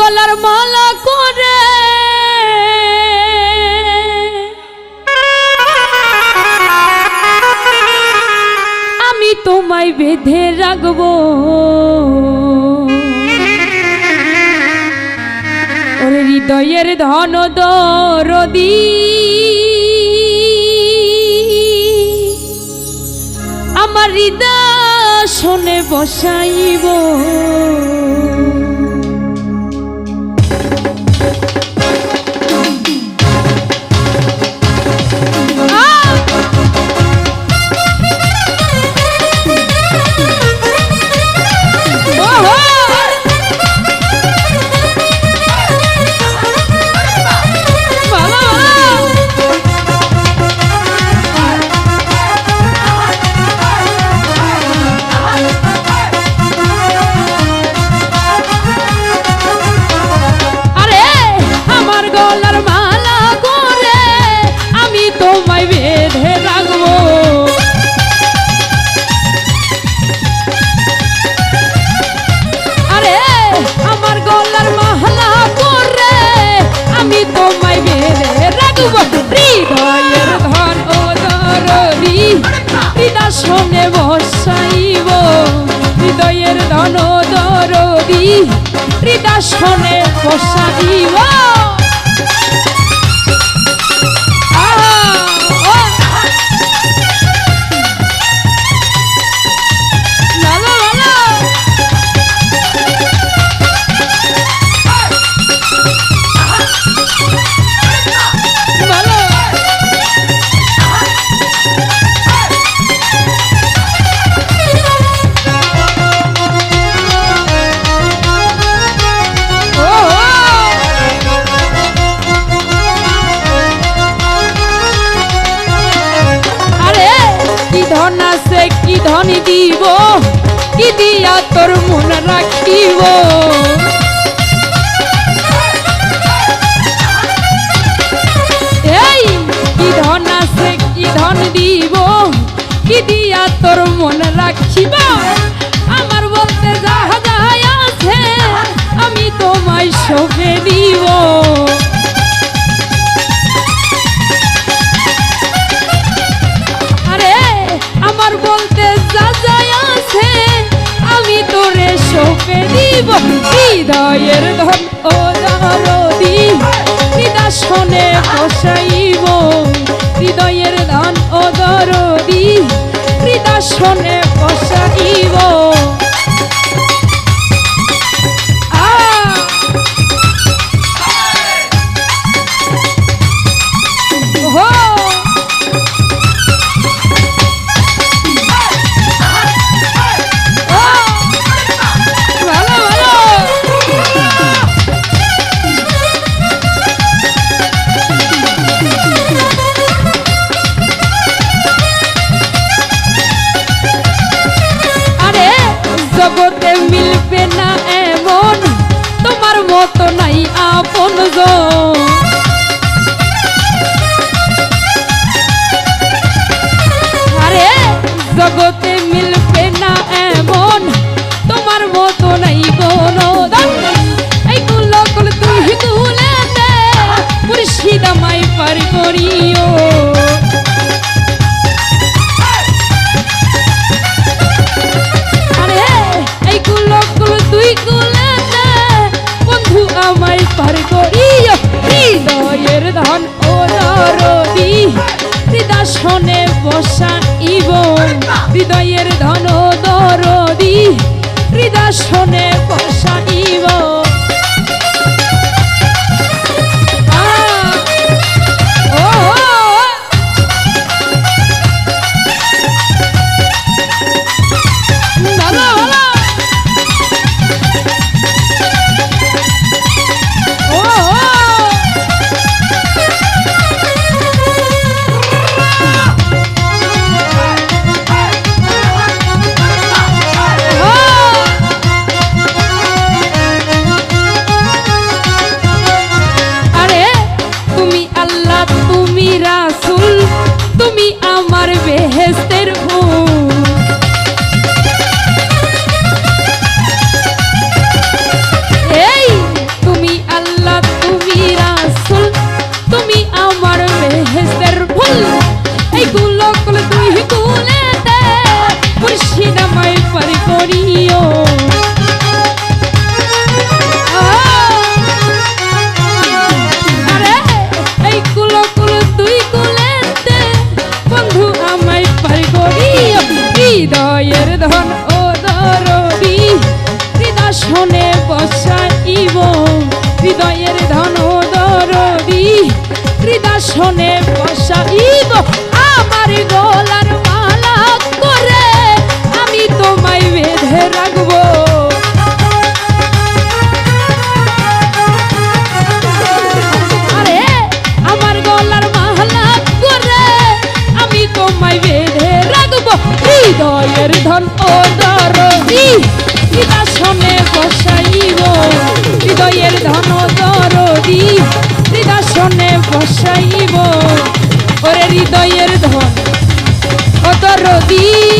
গলার মালা করে। আমি তোমায় বেঁধে রাখব। ওরে হৃদয়ের ধন দরদি। আমার হৃদয় শোনে বসাইব। ধন ও দরদি হৃদয় বসাইব। হৃদয়ের ধন ও দরদি হৃদয় বসাইব। দিব? কি দিয়া তোর মন রাখিব? এই, কি ধন আছে, কি ধন দিব? কি দিয়া তোর মন রাখিব? আমার বলতে যাহা যায় আছে, আমি তোমায় সবে দিব। হৃদয়ের ধন ও হৃদয় শোনে বসাইব। হৃদয়ের ধন ও দরদি শোনে বসাইব। contigo. হৃদয় শোনে বসা ইব হৃদয়ের উঠোনে বসাইব আমার গলার মালা আমি তোমায় বেঁধে রাখব। আমার গলার মালা করে আমি তোমায় বেঁধে রাখব। হৃদয়ের ধন ও দরদি নিদাসনে বসাইব হৃদয়ের ধন দরদি নিদাসনে বসাই rodilla.